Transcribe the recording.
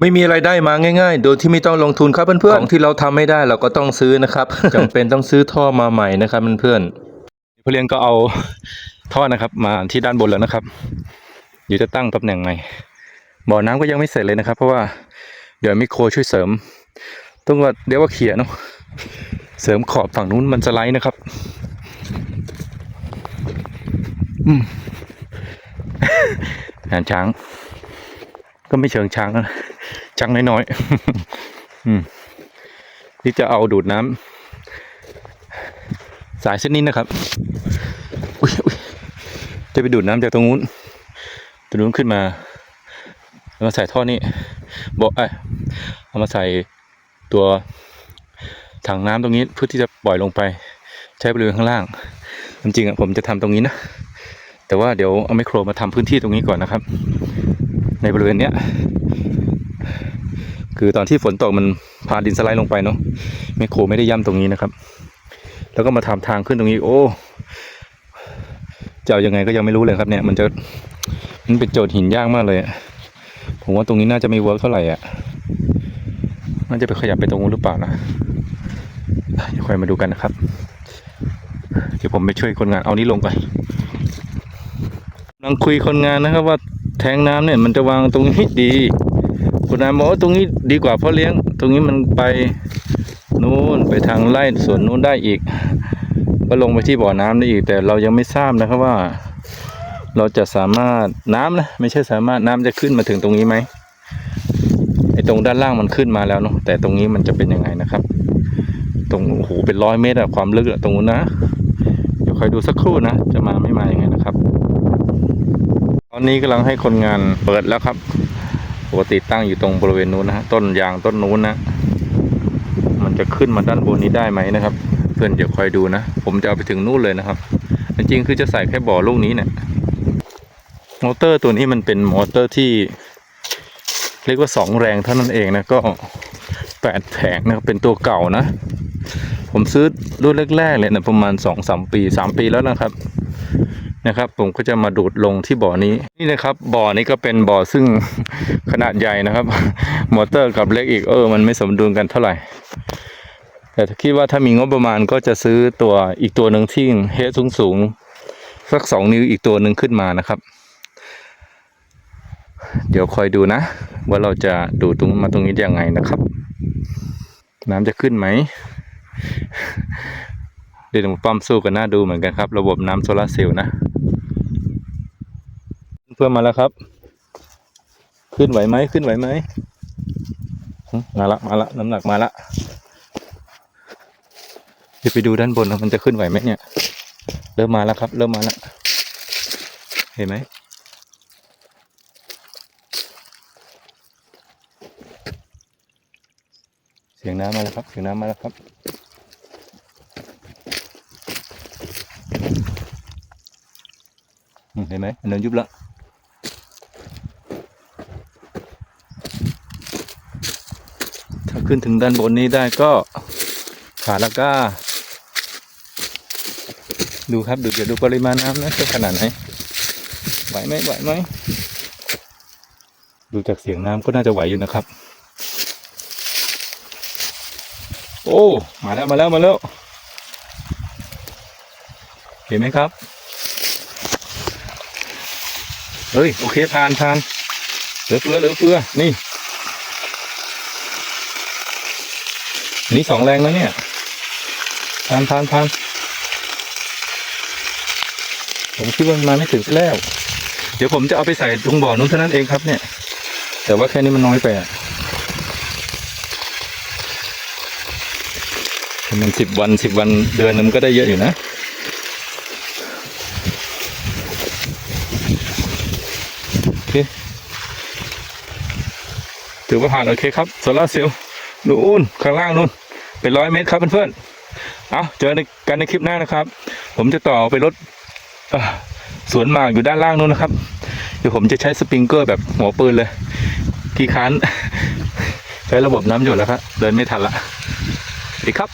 ไม่มีอะไรายได้มาง่ายๆ โดยที่ไม่ต้องลงทุนครับเพื่อนๆ ของที่เราทำไม่ได้เราก็ต้องซื้อนะครับ จำเป็นต้องซื้อท่อมาใหม่นะครับเพื่อนๆผู้เรียนก็เอา ท่อนะครับ มาที่ด้านบนแล้วนะครับเดี๋ยวจะตั้งตำแหน่งใหม่บ่อน้ำก็ยังไม่เสร็จเลยนะครับ เพราะว่าเดี๋ยวไมโครช่วยเสริม ต้องว่าเดี๋ยวว่าเขี่ยเนาะเสริมขอบฝั่งนู้นมันสไลด์นะครับ อืม งานช้าง ก็ไม่เชิงช้างนะช้างน้อยๆอืมที่จะเอาดูดน้ำสายเส้นนี้นะครับอุ้ยอุ้ยจะไปดูดน้ำจากตรงนู้นตรงนู้นขึ้นมาแล้วมาใส่ท่อนี้บอกเอ้ยเอามาใส่ตัวถังน้ำตรงนี้เพื่อที่จะปล่อยลงไป ใช้บริเวณข้างล่างจริงๆอะผมจะทำตรงนี้นะแต่ว่าเดี๋ยวเอาไมโครมาทำพื้นที่ตรงนี้ก่อนนะครับ ในบริเวณเนี้ยคือตอนที่ฝนตกมันพาดินสไลด์ลงไปเนาะไมโครไม่ได้ย่ำตรงนี้นะครับ แล้วก็มาทำทางขึ้นตรงนี้ โอ้จะเอายังไงก็ยังไม่รู้เลยครับเนี่ย มันจะมันเป็นโจทย์หินยากมากเลยผมว่าตรงนี้น่าจะไม่เวิร์กเท่าไหร่อะน่าจะไปขยับไปตรงนู้นหรือเปล่านะเดี๋ยวค่อยมาดูกันนะครับ เดี๋ยวผมไปช่วยคนงานเอานี้ลงก่อนกำลังคุยคนงานนะครับว่า ทงน้ำเนี่ยมันจะวางตรงนี้ดี คุณนายบอกว่าตรงนี้ดีกว่าเพราะเลี้ยง ตรงนี้มันไปนู้นไปทางไร่สวนนู้นได้อีก ก็ลงไปที่บ่อน้ำได้อีก แต่เรายังไม่ทราบนะครับว่า เราจะสามารถน้ำนะไม่ใช่สามารถน้ำจะขึ้นมาถึงตรงนี้ไหมไอ้ตรงด้านล่างมันขึ้นมาแล้วเนาะแต่ตรงนี้มันจะเป็นยังไงนะครับ ตรงโอ้โหเป็นร้อยเมตรอะความลึกอะตรงนู้นนะเดี๋ยวคอยดูสักครู่นะ จะมาไม่มายังไงนะครับ อนนี้กำลังให้คนงานเปิดแล้วครับปกติตั้งอยู่ตรงบริเวณนู้นนะฮะต้นยางต้นนู้นนะ มันจะขึ้นมาด้านบนนี้ได้ไหมนะครับ เพื่อนเดี๋ยวคอยดูนะ ผมจะเอาไปถึงนู่นเลยนะครับจริงๆคือจะใส่แค่บ่อลูกนี้เนี่ยมอเตอร์ตัวนี้มันเป็นมอเตอร์ที่ เรียกว่าสองแรงเท่านั้นเองนะก็แปดแผงนะครับเป็นตัวเก่านะ ผมซื้อรุ่นแรกๆเลยนะประมาณสองสามปีสามปีแล้วนะครับ นะครับ ผมก็จะมาดูดลงที่บ่อนี้นี่นะครับ บ่อนี้ก็เป็นบ่อซึ่งขนาดใหญ่นะครับ มอเตอร์กับเล็กอีกเออ มันไม่สมดุลกันเท่าไหร่ แต่ถ้าคิดว่าถ้ามีงบประมาณก็จะซื้อตัวอีกตัวหนึ่งที่เฮดสูงสูงสักสองนิ้วอีกตัวหนึ่งขึ้นมานะครับ เดี๋ยวคอยดูนะ ว่าเราจะดูดตรงมาตรงนี้ยังไงนะครับ น้ำจะขึ้นไหมเดี๋ยวผมปั๊มสู้กันหน่าดูเหมือนกันครับ ระบบน้ำโซลาร์เซลล์นะ เพื่อมาแล้วครับ ขึ้นไหวไหมขึ้นไหวไหมมาละมาละน้ำหนักมาละเดี๋ยวไปดูด้านบนนะมันจะขึ้นไหวไหมเนี่ย เริ่มมาแล้วครับ เริ่มมาแล้วเห็นไหมเสียงน้ำมาแล้วครับเสียงน้ำมาแล้วครับเห็นไหมมันเริ่มยุบล้วถ้า ขึ้นถึงด้านบนนี้ได้ก็ขาดแล้วก็ดูครับดูเดี๋ยวดูปริมาณน้ำนะจะขนาดไหนไหวไหมไหวไหมดูจากเสียงน้ำก็น่าจะไหวอยู่นะครับ โอ้มาแล้วมาแล้วมาแล้วเห็นไหมครับ เฮ้ย โอเคทานทานเหลือเฟือเหลือเฟือนี่ นนี่สองแรงแล้วเนี่ยทานทานทานผมคิดว่ามันมาไม่ถึงแล้ว เดี๋ยวผมจะเอาไปใส่ตรงบ่อนู้นเท่านั้นเองครับเนี่ย แต่ว่าแค่นี้มันน้อยไปอะมันสิบวันสิบวันเดือนนึงก็ได้เยอะอยู่นะโอเคถือว่าผ่านโอเคครับโซลาเซลล์ นู่นข้างล่างนู่นเป็นร้อยเมตรครับเพื่อนๆเอาเจอกันในคลิปหน้านะครับ ผมจะต่อไปรถสวนหมากอยู่ด้านล่างนู่นนะครับ เดี๋ยวผมจะใช้สปริงเกอร์แบบหัวปืนเลยกี่คันใช้ระบบน้ำหยดแล้วครับเดินไม่ทันละสวัสดีครับ